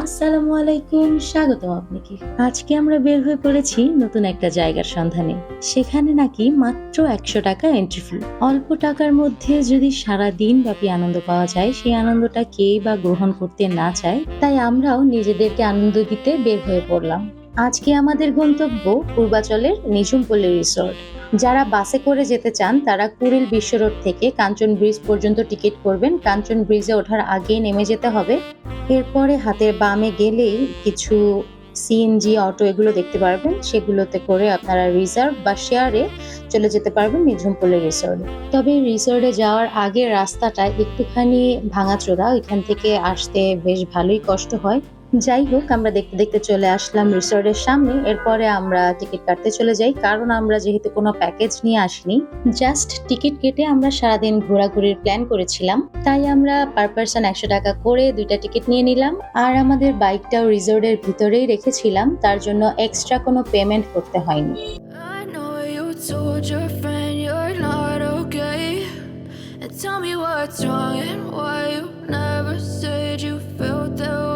আসসালামু আলাইকুম স্বাগতম আপনাকে। আজকে আমরা বের হয়ে পড়েছি নতুন একটা জায়গার সন্ধানে। সেখানে নাকি মাত্র একশো টাকা এন্ট্রি ফি অল্প টাকার মধ্যে যদি সারা দিন ব্যাপী আনন্দ পাওয়া যায়, সেই আনন্দটা কে বা গ্রহণ করতে না চায়, তাই আমরাও নিজেদেরকে আনন্দ দিতে বের হয়ে পড়লাম। আজকে আমাদের গন্তব্য পূর্বাচলের নিঝুমপল্লী রিসোর্ট। যারা বাসে করে যেতে চান, তারা কুড়িল বিশ্ব রোড থেকে কাঞ্চন ব্রিজ পর্যন্ত টিকিট করবেন। কাঞ্চন ব্রিজে ওঠার আগে নেমে যেতে হবে এরপরে হাতের বামে গেলেই কিছু সিএনজি অটো এগুলো দেখতে পারবেন। সেগুলোতে করে আপনারা রিজার্ভ বা শেয়ারে চলে যেতে পারবেন নিঝুমপল্লী রিসোর্টে তবে রিসোর্টে যাওয়ার আগে রাস্তাটা একটুখানি ভাঙাচোরা। ওইখান থেকে আসতে বেশ ভালোই কষ্ট হয়। যাই হোক আমরা দেখতে দেখতে চলে আসলাম রিসোর্টের সামনে। এরপরে আমরা টিকিট কাটতে চলে যাই, কারণ আমরা যেহেতু কোনো প্যাকেজ নিয়ে আসিনি, জাস্ট টিকিট কেটে আমরা সারাদিন ঘোরাঘুরির প্ল্যান করেছিলাম। তাই আমরা পার পার্সন একশো টাকা করে দুইটা টিকিট নিয়ে নিলাম। আর আমাদের বাইকটাও রিসোর্টের ভিতরেই রেখেছিলাম, তার জন্য এক্সট্রা কোনো পেমেন্ট করতে হয়নি। Tell me what's wrong and why you never said you felt that way.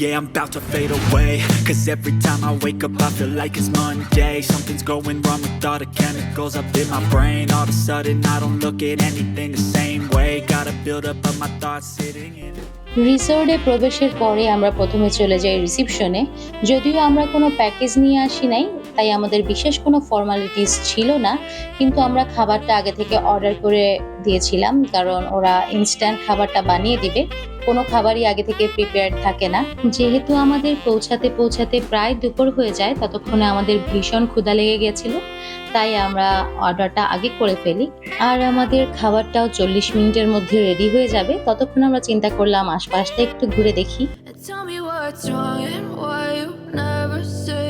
Yeah, I'm about to fade away Cause every time I wake up I feel like it's Monday Something's going wrong with all the chemicals up in my brain All of a sudden I don't look at anything the same way Gotta build up of my thoughts sitting in রিসোর্টে প্রবেশের পরে আমরা প্রথমে চলে যাই রিসিপশনে যদিও আমরা কোনো প্যাকেজ নিয়ে আসি নাই তাই আমাদের বিশেষ কোনো ফর্মালিটিস ছিল না। কিন্তু আমরা খাবারটা আগে থেকে অর্ডার করে দিয়েছিলাম, কারণ ওরা ইনস্ট্যান্ট খাবারটা বানিয়ে দিবে। কোনো খাবারই আগে থেকে প্রিপেয়ার থাকে না। যেহেতু আমাদের পৌঁছাতে পৌঁছাতে প্রায় দুপুর হয়ে যায়, ততক্ষণে আমাদের ভীষণ ক্ষুধা লেগে গেছিল। তাই আমরা অর্ডারটা আগে করে ফেলি। আর আমাদের খাবারটাও চল্লিশ মিনিটের মধ্যে রেডি হয়ে যাবে। ততক্ষণ আমরা চিন্তা করলাম, আশপাশটা একটু ঘুরে দেখি। Tell me what's wrong and why you never said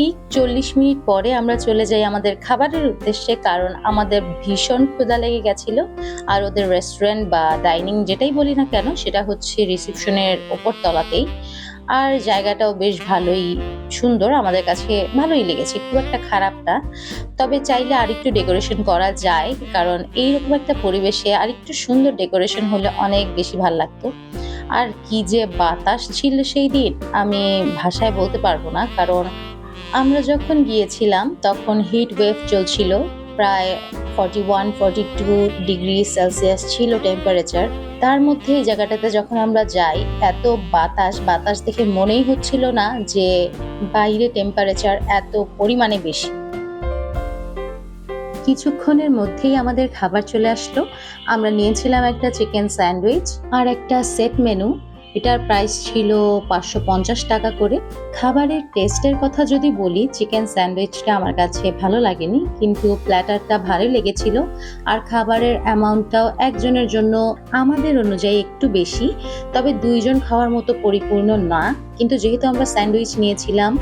ঠিক চল্লিশ মিনিট পরে আমরা চলে যাই আমাদের খাবারের উদ্দেশ্যে, কারণ আমাদের ভীষণ ক্ষুধা লেগে গেছিল। আর ওদের রেস্টুরেন্ট বা ডাইনিং যেটাই বলি না কেন, সেটা হচ্ছে রিসেপশনের ওপর তলাতেই আর জায়গাটাও বেশ ভালোই সুন্দর, আমাদের কাছে ভালোই লেগেছে, খুব একটা খারাপ না তবে চাইলে আরেকটু ডেকোরেশন করা যায়, কারণ এইরকম একটা পরিবেশে আরেকটু সুন্দর ডেকোরেশন হলে অনেক বেশি ভালো লাগতো। আর কি যে বাতাস ছিল সেই দিন, আমি ভাষায় বলতে পারব না, কারণ আমরা যখন গিয়েছিলাম, তখন হিট ওয়েভ চলছিল। প্রায় forty one forty two degree celsius ছিল টেম্পারেচার তার মধ্যে এই জায়গাটাতে যখন আমরা যাই, এত বাতাস বাতাস দেখে মনেই হচ্ছিল না যে বাইরে টেম্পারেচার এত পরিমাণে বেশি। কিছুক্ষণের মধ্যেই আমাদের খাবার চলে আসলো। আমরা নিয়েছিলাম একটা চিকেন স্যান্ডউইচ আর একটা সেট মেনু এটার প্রাইস ছিল পাঁচশো পঞ্চাশ টাকা করে। খাবারের টেস্টের কথা যদি বলি চিকেন স্যান্ডউইচটা আমার কাছে ভালো লাগেনি, কিন্তু প্ল্যাটারটা ভালো লেগেছিল। আর খাবারের অ্যামাউন্টটাও একজনের জন্য আমাদের অনুযায়ী একটু বেশি, তবে দুইজন খাওয়ার মতো পরিপূর্ণ না। কিন্তু যেহেতু আমরা স্যান্ডউইচ নিয়েছিলাম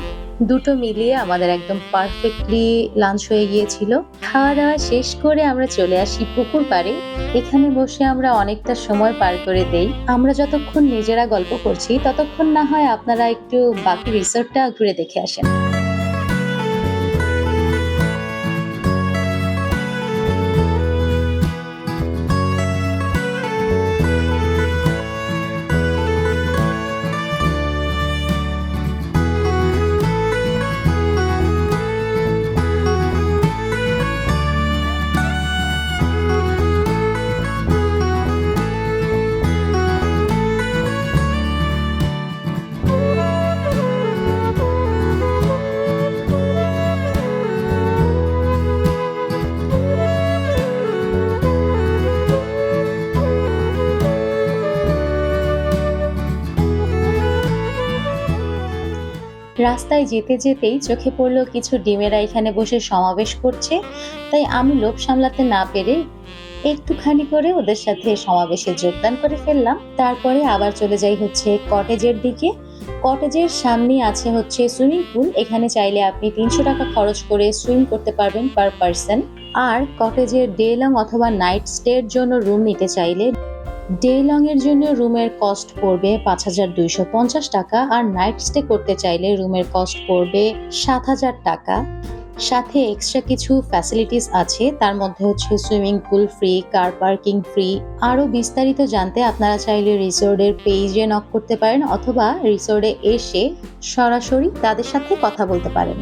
দুটো মিলিয়ে আমাদের একদম পারফেক্টলি লাঞ্চ হয়ে গিয়েছিল। খাওয়া দাওয়া শেষ করে আমরা চলে আসি পুকুর পাড়ে। এখানে বসে আমরা অনেকটা সময় পার করে দেই। আমরা যতক্ষণ নিজেরা গল্প করছি, ততক্ষণ না হয় আপনারা একটু বাকি রিসোর্টটা ঘুরে দেখে আসেন। রাস্তায় যেতে যেতেই চোখে পড়ল কিছু ডিমেরা এখানে বসে সমাবেশ করছে। তাই আমি লোভ সামলাতে না পেরে একটুখানি করে ওদের সাথে সমাবেশে যোগদান করে ফেললাম। তারপরে আবার চলে যাই হচ্ছে কটেজের দিকে। কটেজের সামনে আছে হচ্ছে সুইমিং পুল। এখানে চাইলে আপনি তিনশো টাকা খরচ করে সুইম করতে পারবেন পার পারসন। আর কটেজের ডে লং অথবা নাইট স্টের জন্য রুম নিতে চাইলে ডে লং এর জন্য রুমের কস্ট পড়বে পাঁচ হাজার দুইশো পঞ্চাশ টাকা আর নাইট স্টে করতে চাইলে রুমের কস্ট পড়বে সাত হাজার টাকা। সাথে এক্সট্রা কিছু ফ্যাসিলিটিস আছে। তার মধ্যে হচ্ছে swimming pool free car parking free আরও বিস্তারিত জানতে আপনারা চাইলে রিসোর্টের পেজে নক করতে পারেন অথবা রিসোর্টে এসে সরাসরি তাদের সাথে কথা বলতে পারেন।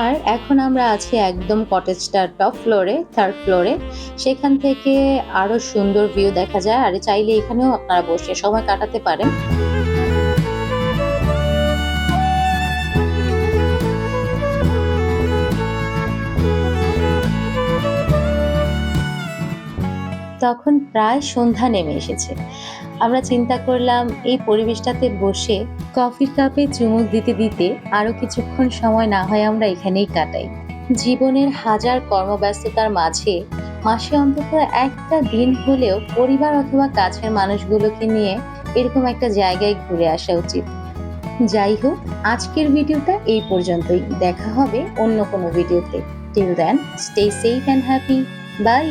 আর এখন আমরা আছি একদম কটেজটার টপ ফ্লোরে থার্ড ফ্লোরে সেখান থেকে আরও সুন্দর ভিউ দেখা যায়। আর চাইলে এখানেও আপনারা বসে সময় কাটাতে পারেন। তখন প্রায় সন্ধ্যা নেমে এসেছে। আমরা চিন্তা করলাম, এই পরিবেশটাতে বসে কফির কাপে চুমুক দিতে দিতে আরও কিছুক্ষণ সময় না হয় আমরা এখানেই কাটাই। জীবনের হাজার কর্মব্যস্ততার মাঝে মাসে অন্তত একটা দিন হলেও পরিবার অথবা কাছের মানুষগুলোকে নিয়ে এরকম একটা জায়গায় ঘুরে আসা উচিত। যাই হোক, আজকের ভিডিওটা এই পর্যন্তই। দেখা হবে অন্য কোনো ভিডিওতে। Till then stay safe and happy bye